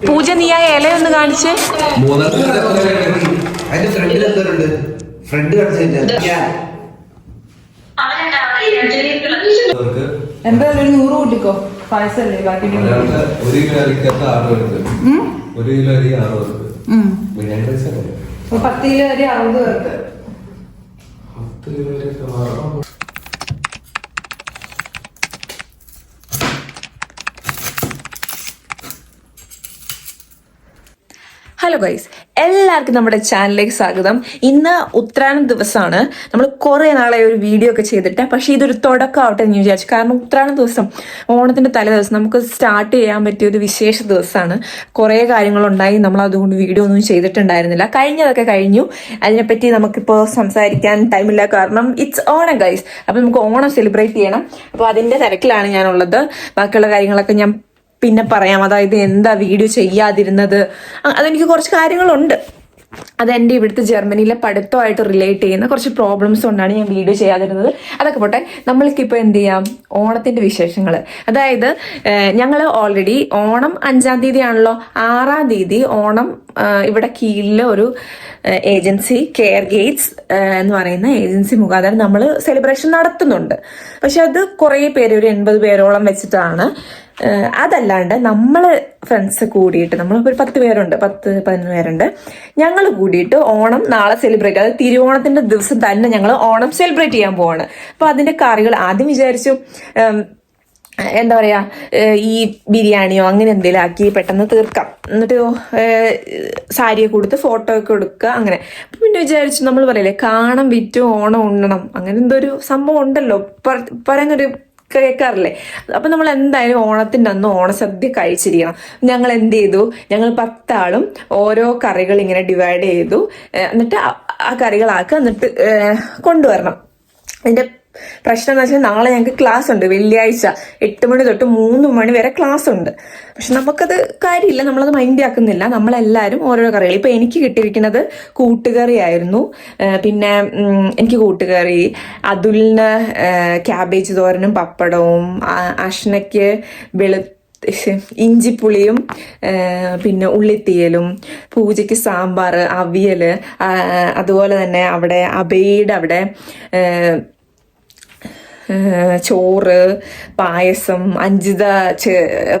പൂജ നീ ആ ഇല ഒന്ന് കാണിച്ച്. എന്തായാലും ഒരു നൂറ് കൂട്ടിക്കോ? പായസല്ലേ ബാക്കി ഒരു കിലോ അരിക്കകത്ത് ആറ് പേർക്ക്. ഒരു കിലോ അരി അറുപത് അല്ലേ? പത്ത് കിലോ അരി അറുപത് പേർക്ക് പത്ത് കിലോ അരിയൊക്കെ ആറ് ഹലോ ഗൈസ് എല്ലാവർക്കും നമ്മുടെ ചാനലിലേക്ക് സ്വാഗതം. ഇന്ന് ഉത്രാടം ദിവസമാണ്. നമ്മൾ കുറേ നാളെ ഒരു വീഡിയോ ഒക്കെ ചെയ്തിട്ട് പക്ഷേ ഇതൊരു തുടക്കമാവട്ടെ എന്ന് വിചാരിച്ചു. കാരണം ഉത്രാടം ദിവസം ഓണത്തിന്റെ തലേ ദിവസം നമുക്ക് സ്റ്റാർട്ട് ചെയ്യാൻ പറ്റിയ ഒരു വിശേഷ ദിവസമാണ്. കുറേ കാര്യങ്ങളുണ്ടായി. നമ്മൾ അതുകൊണ്ട് വീഡിയോ ഒന്നും ചെയ്തിട്ടുണ്ടായിരുന്നില്ല. കഴിഞ്ഞതൊക്കെ കഴിഞ്ഞു. അതിനെപ്പറ്റി നമുക്കിപ്പോൾ സംസാരിക്കാൻ ടൈമില്ല കാരണം ഇറ്റ്സ് ഓണം ഗൈസ് അപ്പോൾ നമുക്ക് ഓണം സെലിബ്രേറ്റ് ചെയ്യണം. അപ്പോൾ അതിന്റെ തിരക്കിലാണ് ഞാനുള്ളത്. ബാക്കിയുള്ള കാര്യങ്ങളൊക്കെ ഞാൻ പിന്നെ പറയാം. അതായത് എന്താ വീഡിയോ ചെയ്യാതിരുന്നത്? അതെനിക്ക് കുറച്ച് കാര്യങ്ങളുണ്ട്. അതെന്റെ ഇവിടുത്തെ ജർമ്മനിയിലെ പഠിത്തമായിട്ട് റിലേറ്റ് ചെയ്യുന്ന കുറച്ച് പ്രോബ്ലംസ് കൊണ്ടാണ് ഞാൻ വീഡിയോ ചെയ്യാതിരുന്നത്. അതൊക്കെ പോട്ടെ. നമ്മൾക്കിപ്പോൾ എന്ത് ചെയ്യാം? ഓണത്തിന്റെ വിശേഷങ്ങൾ അതായത് ഞങ്ങൾ ഓൾറെഡി ഓണം അഞ്ചാം തീയതി ആണല്ലോ ആറാം തീയതി ഓണം ഇവിടെ കീഴിലെ ഒരു ഏജൻസി കെയർ ഗേറ്റ്സ് എന്ന് പറയുന്ന ഏജൻസി മുഖാന്തരം നമ്മൾ സെലിബ്രേഷൻ നടത്തുന്നുണ്ട്. പക്ഷെ അത് കുറേ പേര് ഒരു എൺപത് പേരോളം വെച്ചിട്ടാണ് അതല്ലാണ്ട് നമ്മൾ ഫ്രണ്ട്സ് കൂടിയിട്ട് നമ്മൾ ഒരു പത്ത് പേരുണ്ട് പത്ത് പതിനൊന്ന് പേരുണ്ട്. ഞങ്ങൾ കൂടിയിട്ട് ഓണം നാളെ സെലിബ്രേറ്റ് അതായത് തിരുവോണത്തിന്റെ ദിവസം തന്നെ ഞങ്ങൾ ഓണം സെലിബ്രേറ്റ് ചെയ്യാൻ പോവാണ്. അപ്പൊ അതിന്റെ കറികൾ ആദ്യം വിചാരിച്ചു എന്താ പറയാ ഈ ബിരിയാണിയോ അങ്ങനെ എന്തെങ്കിലും ആക്കി പെട്ടെന്ന് തീർക്കാം. എന്നിട്ട് സാരിയെ കൊടുത്ത് ഫോട്ടോ ഒക്കെ എടുക്കുക അങ്ങനെ. അപ്പം പിന്നെ വിചാരിച്ചു നമ്മൾ പറയില്ലേ കാണം വിറ്റും ഓണം ഉണ്ണണം. അങ്ങനെ എന്തോ ഒരു സംഭവം ഉണ്ടല്ലോ. പറ- പറയുന്നൊരു കേൾക്കാറില്ലേ അപ്പൊ നമ്മൾ എന്തായാലും ഓണത്തിന്റെ അന്ന് ഓണസദ്യ കഴിച്ചിരിക്കണം. ഞങ്ങൾ എന്ത് ചെയ്തു ഞങ്ങൾ പത്താളും ഓരോ കറികൾ ഇങ്ങനെ ഡിവൈഡ് ചെയ്തു എന്നിട്ട് ആ- കറികളാക്കി എന്നിട്ട് കൊണ്ടുവരണം. അതിന്റെ പ്രശ്നം എന്ന് വെച്ചാൽ നാളെ ഞങ്ങൾക്ക് ക്ലാസ് ഉണ്ട് വെള്ളിയാഴ്ച. എട്ട് മണി തൊട്ട് മൂന്ന് മണി വരെ ക്ലാസ് ഉണ്ട്. പക്ഷെ നമുക്കത് കാര്യമില്ല നമ്മളത് മൈൻഡ് ആക്കുന്നില്ല. നമ്മളെല്ലാവരും ഓരോരോ കറികൾ. ഇപ്പം എനിക്ക് കിട്ടിയിരിക്കുന്നത് കൂട്ടുകറിയായിരുന്നു. പിന്നെ എനിക്ക് കൂട്ടുകറി അതുലിന് ക്യാബേജ് തോരനും പപ്പടവും അഷ്ണയ്ക്ക് വെളു ഇഞ്ചിപ്പുളിയും പിന്നെ ഉള്ളിത്തീയലും പൂജയ്ക്ക് സാമ്പാർ അവിയൽ അതുപോലെ തന്നെ അവിടെ അബയുടെ അവിടെ ചോറ് പായസം അഞ്ചിത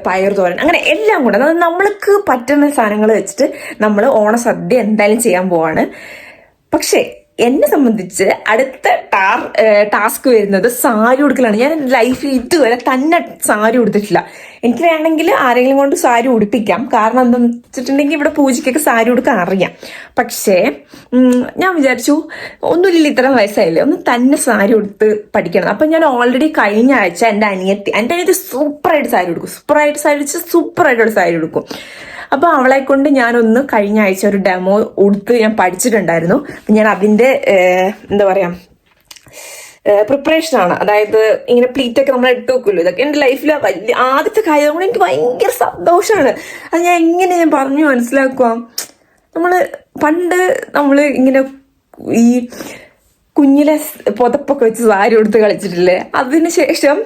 പയർ തോരൻ അങ്ങനെ എല്ലാം കൂടെ. അതായത് നമ്മൾക്ക് പറ്റുന്ന സാധനങ്ങൾ വെച്ചിട്ട് നമ്മൾ ഓണസദ്യ എന്തായാലും ചെയ്യാൻ പോവാണ്. പക്ഷേ എന്നെ സംബന്ധിച്ച് അടുത്ത ടാർ ടാസ്ക് വരുന്നത് സാരി ഉടുക്കലാണ്. ഞാൻ ലൈഫിൽ ഇതുവരെ തന്നെ സാരി ഉടുത്തിട്ടില്ല. എനിക്ക് വേണമെങ്കിൽ ആരെങ്കിലും കൊണ്ട് സാരി ഉടുപ്പിക്കാം. കാരണം എന്താണെന്ന് വെച്ചിട്ടുണ്ടെങ്കിൽ ഇവിടെ പൂജയ്ക്കൊക്കെ സാരി ഉടുക്കാൻ അറിയാം. പക്ഷേ ഞാൻ വിചാരിച്ചു ഒന്നുമില്ല ഇത്രയും വയസ്സായില്ലേ? ഒന്ന് തന്നെ സാരി ഉടുത്ത് പഠിക്കണം. അപ്പം ഞാൻ ഓൾറെഡി കഴിഞ്ഞ ആഴ്ച എന്റെ അനിയത്തി എന്റെ അനിയത്തി സൂപ്പറായിട്ട് സാരി ഉടുക്കും. സൂപ്പറായിട്ട് സാരി ഉടിച്ച് സൂപ്പറായിട്ടുള്ള സാരി ഉടുക്കും. അപ്പോൾ അവളെ കൊണ്ട് ഞാനൊന്ന് കഴിഞ്ഞ ആഴ്ച ഒരു ഡെമോ ഉടുത്ത് ഞാൻ പഠിച്ചിട്ടുണ്ടായിരുന്നു. ഞാൻ അതിന്റെ ഏഹ്, എന്താ പറയാ പ്രിപ്പറേഷനാണ് അതായത് ഇങ്ങനെ പ്ലീറ്റ് ഒക്കെ നമ്മൾ എടുത്തു വെക്കുമല്ലോ ഇതൊക്കെ എന്റെ ലൈഫിൽ വലിയ ആദ്യത്തെ കാര്യം കൊണ്ട് എനിക്ക് ഭയങ്കര സന്തോഷമാണ് അത് ഞാൻ എങ്ങനെ ഞാൻ പറഞ്ഞു മനസ്സിലാക്കുക നമ്മൾ പണ്ട് നമ്മൾ ഇങ്ങനെ ഈ കുഞ്ഞിലെ പുതപ്പൊക്കെ വെച്ച് സാരി കൊടുത്ത് കളിച്ചിട്ടില്ലേ? അതിനുശേഷം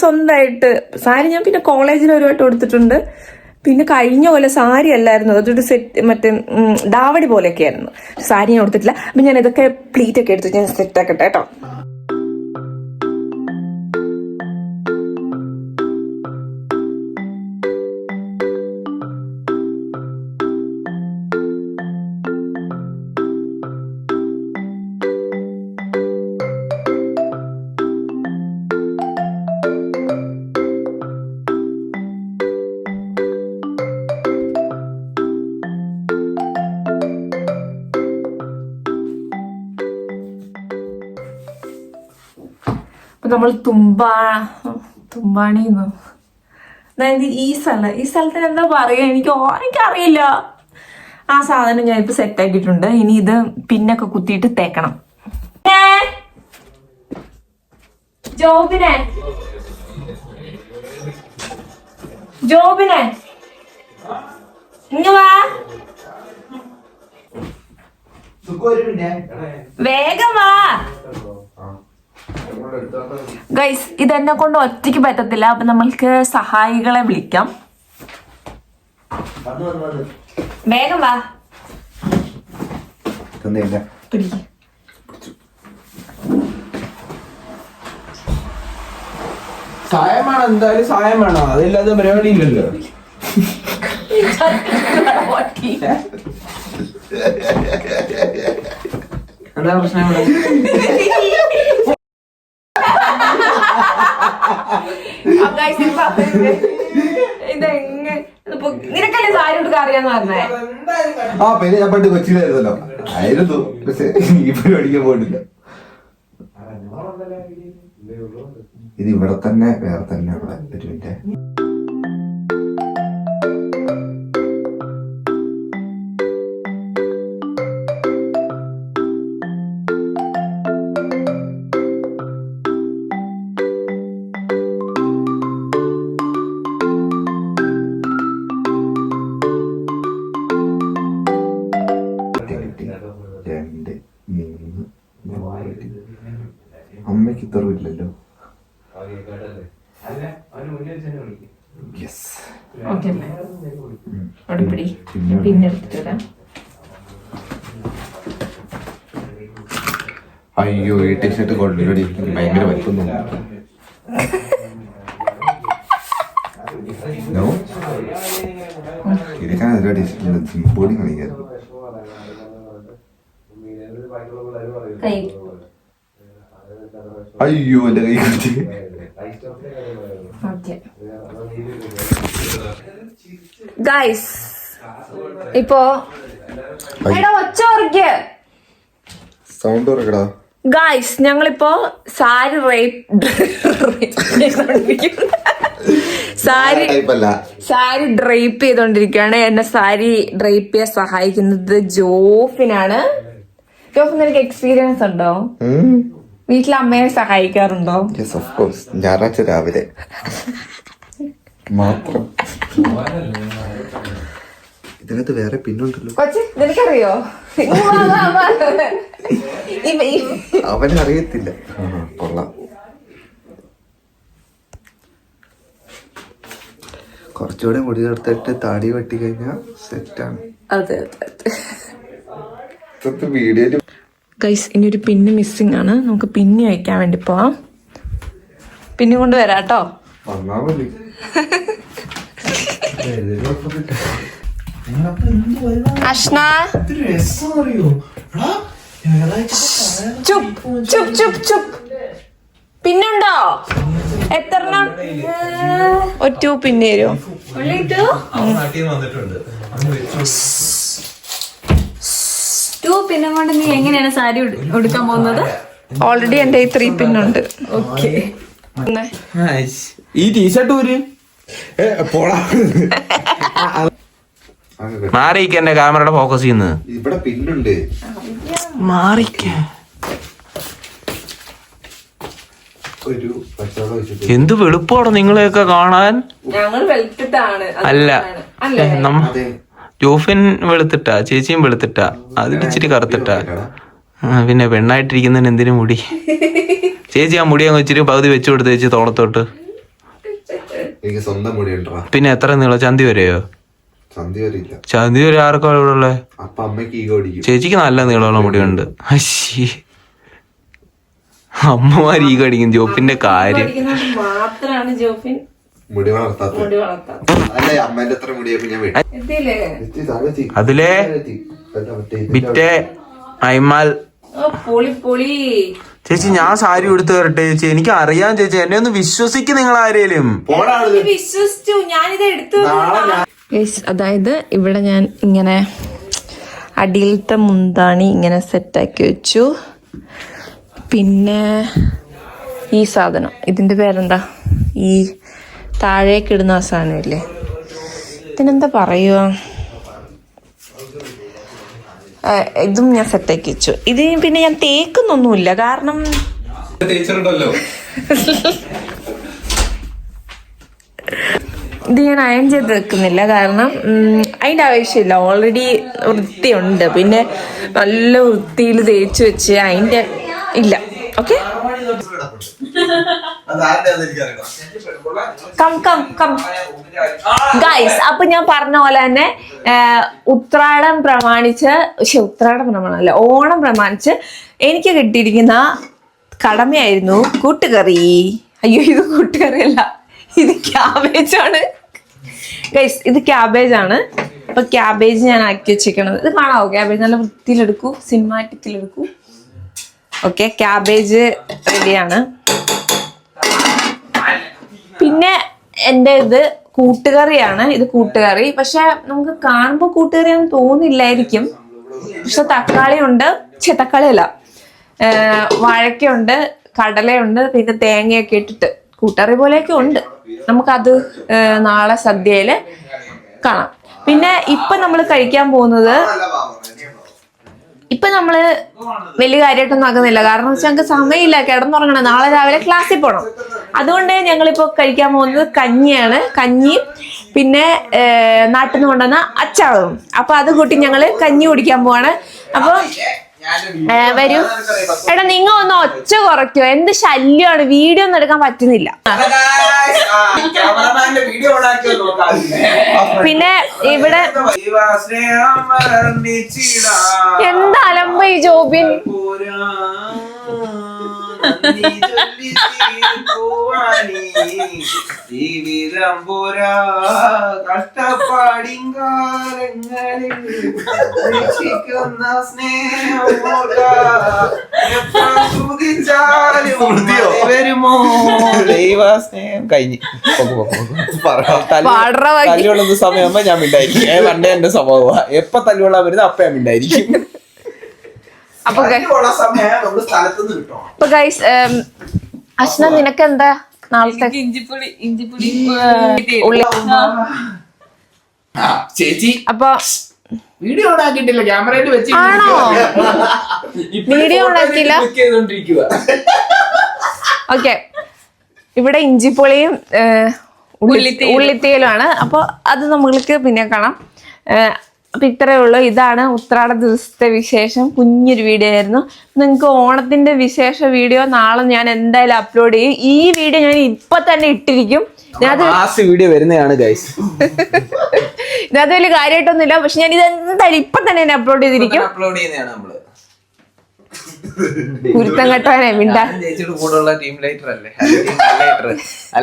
സ്വന്തമായിട്ട് സാരി ഞാൻ പിന്നെ കോളേജിൽ ഒരു കൊടുത്തിട്ടുണ്ട് പിന്നെ കഴിഞ്ഞ പോലെ സാരി അല്ലായിരുന്നു. അതൊരു സെറ്റ് മറ്റേ ദാവടി പോലെയൊക്കെ ആയിരുന്നു സാരി ഞാൻ കൊടുത്തിട്ടില്ല അപ്പം ഞാൻ ഇതൊക്കെ പ്ലീറ്റ് ഒക്കെ എടുത്ത് ഞാൻ സെറ്റ് ആക്കട്ടെ കേട്ടോ. അപ്പൊ നമ്മൾ തുമ്പാ തുമ്പാണി അതായത് ഈ സ്ഥലം ഈ സ്ഥലത്തിന് എന്താ പറയുക എനിക്ക് എനിക്കറിയില്ല. ആ സാധനം ഞാൻ ഇപ്പൊ സെറ്റ് ആക്കിയിട്ടുണ്ട്. ഇനി ഇത് പിന്നൊക്കെ കുത്തിയിട്ട് തേക്കണം. ജോബിനെ. ജോബിനെ. വേഗം വാ. ഗൈസ് ഇതെന്നെ കൊണ്ട് ഒറ്റയ്ക്ക് പറ്റത്തില്ല. അപ്പൊ നമ്മൾക്ക് സഹായികളെ വിളിക്കാം. വേഗം വാ. സഹായം വേണം. എന്തായാലും സഹായം വേണം. അതില്ലാതെ പരിപാടി ഇല്ലല്ലോ. എന്താ പ്രശ്നം ആ പിന്നെ ഞാൻ പണ്ട് കൊച്ചിയിലായിരുന്നല്ലോ. ആയിരുന്നു. പക്ഷെ ഈ പരിപാടിക്ക് പോയിട്ടില്ല ഇത് ഇവിടെ തന്നെ വേറെ തന്നെ ഇവിടെ. ഒരു മിനിറ്റ്. എടുത്തിട്ട് വരാം അയ്യോ ഈ ടീഷർട്ട് കൊള്ളിലൂടെ. ഭയങ്കര വലിപ്പം തോന്നുന്നു. No? ഇതൊക്കെ അതിലൂടെ ടീഷർട്ടിൽ സിംബോഡി കളിക്കായിരുന്നു കൈ. അയ്യോ എന്റെ കൈ കടിച്ച്. ഗൈസ് ഇപ്പോ എടാ ഒച്ച ഉറക്ക്. സൗണ്ട് ഉറക്കടാ. ഗായ്സ് ഞങ്ങളിപ്പോ സാരി റേപ്പ് സാരി സാരി ഡ്രൈപ്പ് ചെയ്തോണ്ടിരിക്കുകയാണ് എന്നെ സാരി ഡ്രൈപ്പ് ചെയ്യാൻ സഹായിക്കുന്നത് ജോഫിനാണ്. ജോഫ് നിനക്ക് എക്സ്പീരിയൻസ് ഉണ്ടോ? വീട്ടിൽ അമ്മയെ സഹായിക്കാറുണ്ടോ? യെസ് ഓഫ് കോഴ്സ് ഞായറാഴ്ച രാവിലെ. മാത്രം. ഇതിനകത്ത് വേറെ പിന്നുണ്ടല്ലോ. നിനക്കറിയോ? അവനറിയത്തില്ല. കൊള്ളാം. കുറച്ചുകൂടെ മുടി ചേർത്തിട്ട് താടി വെട്ടി കഴിഞ്ഞാൽ സെറ്റാണ്. അതെ ഗൈസ് ഇനി ഒരു പിന്ന് മിസ്സിംഗ് ആണ്. നമുക്ക് പിന്നി അയക്കാൻ വേണ്ടി പോവാം. പിന്നി കൊണ്ട് അഷ്ന ചുപ് ചുപ് ചുപ് ചുപ് പിന്നുണ്ടോ? എത്ര ഒറ്റ പിന്നെ ടു പിന്നെ കൊണ്ട് നീ എങ്ങനെയാണ് സാരി ഉടു- ഉടുക്കാൻ പോകുന്നത്? ഓൾറെഡി എന്റെ ഈ ത്രീ പിന്നുണ്ട് ഓക്കെ. ഈ ടീഷർട്ട് ഊര്. പോടാ മാറിയിക്ക എന്റെ ക്യാമറയുടെ ഫോക്കസ് ചെയ്യുന്നത്. ഇവിടെ പിന്നുണ്ട്. മാറിക്ക. എന്ത് വെളുപ്പാണ് നിങ്ങളെയൊക്കെ കാണാൻ? ഞങ്ങൾ വെളുത്തിട്ടാണ്. അല്ല. ജോഫിൻ വെളുത്തിട്ടാ ചേച്ചിയും വെളുത്തിട്ടാ. അതിലിച്ചിരി കറുത്തിട്ടാ. പിന്നെ പെണ്ണായിട്ടിരിക്കുന്നതിന് എന്തിനു മുടി? ചേച്ചി ആ മുടി അങ്ങ് വെച്ചിട്ട് പകുതി വെച്ചു കൊടുത്ത് ചേച്ചി തോളത്തോട്ട്. എനിക്ക് സ്വന്തം മുടി പിന്നെ എത്ര നീളം? ചന്തി വരെയോ? സന്ധി ചന്തി വരെ ആർക്കും ഇവിടെ ഉള്ളത് അപ്പൊ അമ്മയ്ക്ക് ഈഗോ അടിക്കും. ചേച്ചിക്ക് നല്ല നീളമുള്ള മുടിയുണ്ട് അശ്ശി. അമ്മമാർ ഈ കടിക്കും ജോപ്പിന്റെ കാര്യം. മാത്രമാണ് ജോഫിൻ മുടി വളർത്താത്ത മുടി വളർത്താൻ അല്ല അമ്മേന്റെ അത്ര മുടിയപ്പോ ഞാൻ വെട്ടി. എത്തിയില്ലേ? എത്തി, താഴെ എത്തി. അതിലെ? താഴെ എത്തി. അല്ല, മറ്റേ ഇതിന്റെ ബിറ്റെ അയ്മാൽ. ഓ പൊളി പൊളി. ചേച്ചി ഞാൻ സാരി എടുത്തു തരട്ടെ ചേച്ചി. എനിക്ക് അറിയാം ചേച്ചി. എന്നെ ഒന്ന് വിശ്വസിക്കും നിങ്ങൾ ആരേലും പോടാ അവിടുന്ന്. വിശ്വസിച്ചു. ഞാനിത് എടുത്തു നാളെ ഞാൻ അതായത് ഇവിടെ ഞാൻ ഇങ്ങനെ അടിയിലത്തെ മുന്താണി ഇങ്ങനെ സെറ്റാക്കി വെച്ചു. പിന്നെ ഈ സാധനം. ഇതിന്റെ പേരെന്താ? ഈ താഴേക്ക് ഇടുന്ന ആ സാധനമില്ലേ? ഇതിനെന്താ പറയുക ഇതും ഞാൻ സെറ്റാക്കി വെച്ചു. ഇത് പിന്നെ ഞാൻ തേക്കുന്നൊന്നുമില്ല. കാരണം ഇത് ഞാൻ അയൺ ചെയ്ത് വെക്കുന്നില്ല. കാരണം അതിന്റെ ആവശ്യമില്ല. ഓൾറെഡി വൃത്തിയുണ്ട്. പിന്നെ നല്ല വൃത്തിയിൽ തേച്ച് വെച്ച് അതിന്റെ ഇല്ല. Okay come come come guys അപ്പൊ ഞാൻ പറഞ്ഞ പോലെ തന്നെ ഉത്രാടം പ്രമാണിച്ച് പക്ഷെ ഉത്രാടം പ്രമാണല്ല ഓണം പ്രമാണിച്ച് എനിക്ക് കിട്ടിയിരിക്കുന്ന കടമയായിരുന്നു കൂട്ടുകറി. അയ്യോ ഇത് കൂട്ടുകറിയല്ല ഇത് ക്യാബേജാണ് ഗൈസ് ഇത് ക്യാബേജ് ആണ്. അപ്പൊ ക്യാബേജ് ഞാൻ ആക്കി വെച്ചേക്കണത്. ഇത് കാണാവോ? ക്യാബേജ് നല്ല വൃത്തിയിലെടുക്കൂ സിനിമാറ്റിക്കിലെടുക്കൂ ഓക്കെ ക്യാബേജ് റെഡിയാണ് പിന്നെ എന്റെ ഇത് കൂട്ടുകറിയാണ്. ഇത് കൂട്ടുകറി. പക്ഷെ നമുക്ക് കാണുമ്പോൾ കൂട്ടുകറിയാണെന്ന് തോന്നില്ലായിരിക്കും പക്ഷെ തക്കാളി ഉണ്ട് ചെ തക്കാളി അല്ല വാഴയ്ക്കുണ്ട് കടലയുണ്ട് പിന്നെ തേങ്ങയൊക്കെ ഇട്ടിട്ട് കൂട്ടുകറി പോലെയൊക്കെ ഉണ്ട്. നമുക്കത് നാളെ സദ്യയിൽ കാണാം. പിന്നെ ഇപ്പൊ നമ്മൾ കഴിക്കാൻ പോകുന്നത് ഇപ്പൊ നമ്മൾ വലിയ കാര്യമായിട്ടൊന്നും ആക്കുന്നില്ല. കാരണം വെച്ചാൽ ഞങ്ങൾക്ക് സമയമില്ല. കിടന്നുറങ്ങണം. നാളെ രാവിലെ ക്ലാസ്സിൽ പോകണം അതുകൊണ്ട് ഞങ്ങളിപ്പോ കഴിക്കാൻ പോകുന്നത് കഞ്ഞിയാണ്. കഞ്ഞിയും പിന്നെ നാട്ടിൽ നിന്ന് കൊണ്ടുവന്ന അച്ചാറും. അപ്പൊ അത് കൂട്ടി ഞങ്ങൾ കഞ്ഞി കുടിക്കാൻ പോവാണ്. അപ്പൊ വരൂ. എടാ നിങ്ങ ഒന്ന് ഒച്ച കുറയ്ക്കോ. എന്ത് ശല്യമാണ്? വീഡിയോ ഒന്നും എടുക്കാൻ പറ്റുന്നില്ല. പിന്നെ ഇവിടെ എന്താ അലമ്പ ഈ ജോബിൻ? ജീവിതം പോരാ കഷ്ടപ്പാടിങ്കാലങ്ങളിൽ രക്ഷിക്കുന്ന സ്നേഹം വരുമോ ദൈവ സ്നേഹം കഴിഞ്ഞ്. തല്ലുകൊള്ളുന്ന സമയമാകുമ്പോ ഞാൻ മിണ്ടായിരിക്കും. ഏ, പണ്ടേ എന്റെ സ്വഭാവമാണ് എപ്പൊ തല്ലുകൊള്ളാൻ വരുന്നത് അപ്പൊ ഞാൻ മിണ്ടായിരിക്കും. അപ്പൊ അപ്പൊ ഗൈസ് അശ്ന നിനക്ക് എന്താ നാളത്തെ ഉള്ളി. ചേച്ചി. അപ്പൊ വീഡിയോ ഓൺ ആക്കിയിട്ടില്ല ക്യാമറയിൽ വെച്ച് ആണോ? വീഡിയോ ഓൺ ചെയ്തോണ്ടിരിക്കുക ഓക്കെ. ഇവിടെ ഇഞ്ചിപ്പൊളിയും ഉള്ളിത്തേലും ഉള്ളി- ഉള്ളിത്തേലുമാണ് അപ്പോൾ അത് നമ്മൾക്ക് പിന്നെ കാണാം. അപ്പൊ ഇത്രയേ ഉള്ളൂ. ഇതാണ് ഉത്രാട ദിവസത്തെ വിശേഷം. കുഞ്ഞൊരു വീഡിയോ ആയിരുന്നു. നിങ്ങൾക്ക് ഓണത്തിന്റെ വിശേഷ വീഡിയോ നാളെ ഞാൻ എന്തായാലും അപ്ലോഡ് ചെയ്യും. ഈ വീഡിയോ ഞാൻ ഇപ്പൊ തന്നെ ഇട്ടിരിക്കും. വീഡിയോ വരുന്നതാണ് ഗൈസ് ഇതിനകത്ത് വലിയ കാര്യമായിട്ടൊന്നുമില്ല പക്ഷെ ഞാൻ ഇത് എന്തായാലും ഇപ്പൊ തന്നെ ഞാൻ അപ്ലോഡ് ചെയ്തിരിക്കും. അപ്ലോഡ് ചെയ്യുന്നതാണ് നമ്മൾ. മിണ്ടാ. ചേച്ചിയുടെ കൂടെയുള്ള ടീം ലൈറ്റർ അല്ലേ?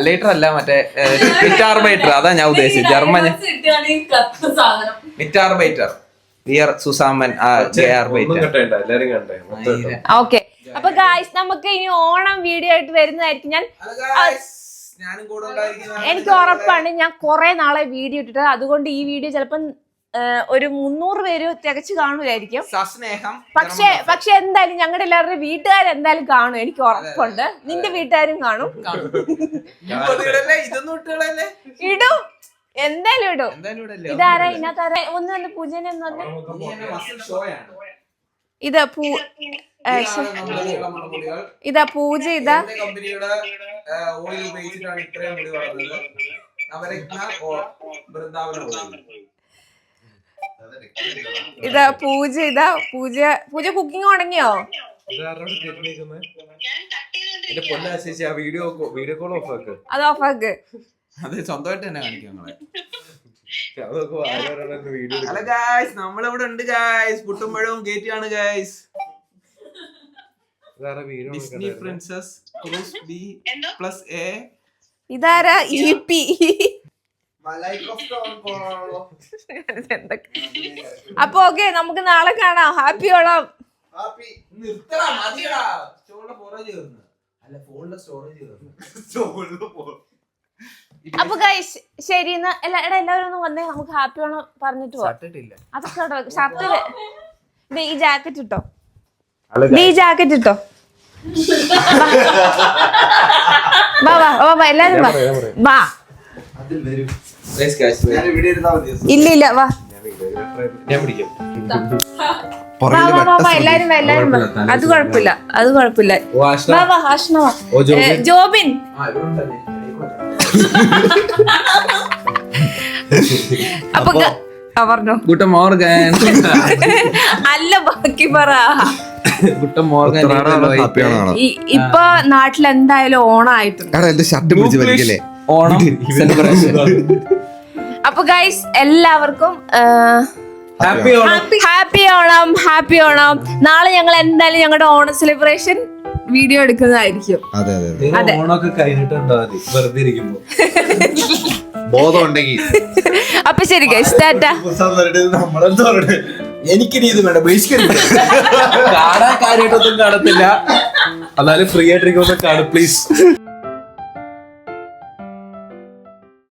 ലൈറ്റർ അല്ല മറ്റേ മിറ്റാർബൈറ്റർ അതാ ഞാൻ ഉദ്ദേശിച്ചത്. ജർമ്മനി മിറ്റാർബൈറ്റർ വിയർ സുസാമൻ. ഓക്കെ. അപ്പൊ ഗായ്സ് നമുക്ക് ഇനി ഓണം വീഡിയോ ആയിട്ട് വരുന്നതായിരിക്കും. ഞാൻ ഞാനും കൂടെ ഉണ്ടായിരിക്കുന്ന എനിക്ക് ഉറപ്പാണ് ഞാൻ കുറെ നാളെ വീഡിയോ ഇട്ടിട്ട് അതുകൊണ്ട് ഈ വീഡിയോ ചിലപ്പം ഒരു മുന്നൂറ് പേര് തികച്ച് കാണുമായിരിക്കും സ്നേഹം പക്ഷെ പക്ഷെ എന്തായാലും ഞങ്ങളുടെ എല്ലാവരുടെ വീട്ടുകാർ എന്തായാലും കാണും. എനിക്ക് ഉറപ്പുണ്ട്. നിന്റെ വീട്ടുകാരും കാണും. ഇടും. എന്തായാലും ഇടും. ഇതാരാ ഇതിനകത്ത് ആരാ ഒന്ന് വന്ന് പൂജനെ ഇതാ പൂ. ഇതാ പൂജ ഇതാ. എന്റെ കമ്പനിയുടെ ഇതാ പൂജ ഇതാ പൂജ. പൂജ കുക്കിംഗ് തുടങ്ങിയോ? വീഡിയോ വീഡിയോ കോൾ ഓഫ് ആക്ക്. അത് ഓഫ് ആക്ക്. അത് സ്വന്തമായിട്ട് തന്നെ കാണിക്കും ഹലോ ഗായ്സ് നമ്മളിവിടെ ഉണ്ട് ഗായ്സ് പുട്ടുമ്പഴവും ഗേറ്റിയാണ് guys video Disney princess cruise B plus A ഇതാരാ? ഇ പി അപ്പൊ ഓക്കെ നമുക്ക് നാളെ കാണാം. ഹാപ്പി ഓണം. അപ്പൊ ഗൈസ് ശരി എന്നാ എല്ലാ എടാ എല്ലാവരും ഒന്ന് വന്നേ. നമുക്ക് ഹാപ്പി ഓണം പറഞ്ഞിട്ട് പോവാം. അതൊക്കെ ഷർട്ട് ഈ ജാക്കറ്റ് ഇട്ടോ. ഈ ജാക്കറ്റ് ഇട്ടോ. വാ. വാ വാ വാ എല്ലാരും വാ വാ. ഇല്ല ഇല്ല വാ. ഞാൻ പിടിക്കാം. വാ വാ വാ വാ എല്ലാരും വാ എല്ലാരും വാ. അത് കുഴപ്പമില്ല അത് കുഴപ്പമില്ല. വാ വാ വാ. ജോബിൻ. ഏ, അപ്പൊ ഗ- ആ പറഞ്ഞോ. ഗുട്ട മോർഗൻ. അല്ല ബാക്കി പറ. ഗുട്ട മോർഗൻ ഈ- ഇപ്പൊ നാട്ടിൽ എന്തായാലും ഓണായിട്ടുണ്ട് എന്റെ ഷർട്ട് പിടിച്ച് വലിക്കല്ലേ? ഓണം സെലിബ്രേഷൻ അപ്പൊ ഗൈസ് എല്ലാവർക്കും happy Onam. Happy Onam happy Onam. നാളെ ഞങ്ങൾ എന്തായാലും ഞങ്ങളുടെ ഓണം സെലിബ്രേഷൻ വീഡിയോ എടുക്കുന്നതായിരിക്കും. അതെ അതെ അതെ. നിങ്ങൾ കഴിഞ്ഞിട്ടുണ്ടോ വെറുതെ ഇരിക്കുമ്പോ. ബോധം ഉണ്ടെങ്കിൽ അപ്പൊ ശരി ഗൈസ് ടാറ്റ. എനിക്കിനി ഇത് വേണ്ട ബഹിഷ്കരിക്കും കാണാൻ കാര്യമായിട്ടൊന്നും കാണത്തില്ല. എന്നാലും ഫ്രീ ആയിട്ടിരിക്കുമ്പോ കാണും പ്ലീസ്